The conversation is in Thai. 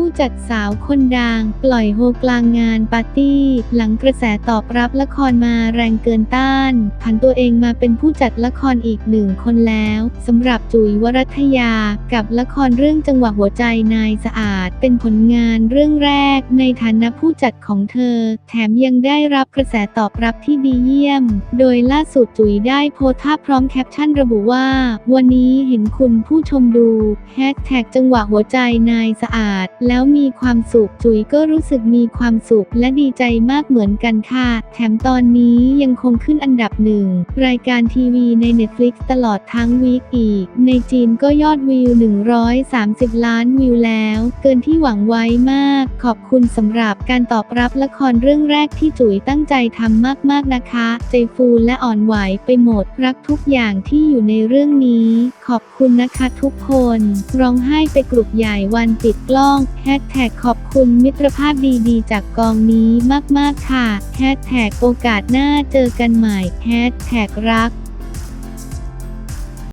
ผู้จัดสาวคนดัง ปล่อยโฮกลางงานปาร์ตี้ หลังกระแสตอบรับละครมาแรงเกินต้านผันตัวเองมาเป็นผู้จัดละครอีกหนึ่งคนแล้วสำหรับจุ๋ยวรัตยา กับละครเรื่องจังหวะหัวใจนายสะอาด เป็นผลงานเรื่องแรก ในฐานะผู้จัดของเธอ แถมยังได้รับกระแสตอบรับที่ดีเยี่ยม โดยล่าสุดจุ๋ยได้โพสต์ภาพพร้อมแคปชั่นระบุว่า วันนี้เห็นคุณผู้ชมดูแฮชแท็กจังหวะหัวใจนายสะอาดแล้วมีความสุข จุ๋ยก็รู้สึกมีความสุขและดีใจมากเหมือนกันค่ะ แถมตอนนี้ยังคงขึ้นอันดับหนึ่ง รายการทีวีใน Netflix ตลอดทั้งวีคอีก ในจีนก็ยอดวิว 130 ล้านวิวแล้ว เกินที่หวังไว้มาก ขอบคุณสำหรับการตอบรับละครเรื่องแรกที่จุ๋ยตั้งใจทำมากๆนะคะ ใจฟูและอ่อนไหวไปหมด รักทุกอย่างที่อยู่ในเรื่องนี้ ขอบคุณนะคะทุกคน ร้องไห้ไปกลุ่มใหญ่วันปิดกล้องแฮชแท็กขอบคุณมิตรภาพดีๆ จากกองนี้มากๆค่ะแฮชแท็กโอกาสหน้าเจอกันใหม่แฮชแท็กรัก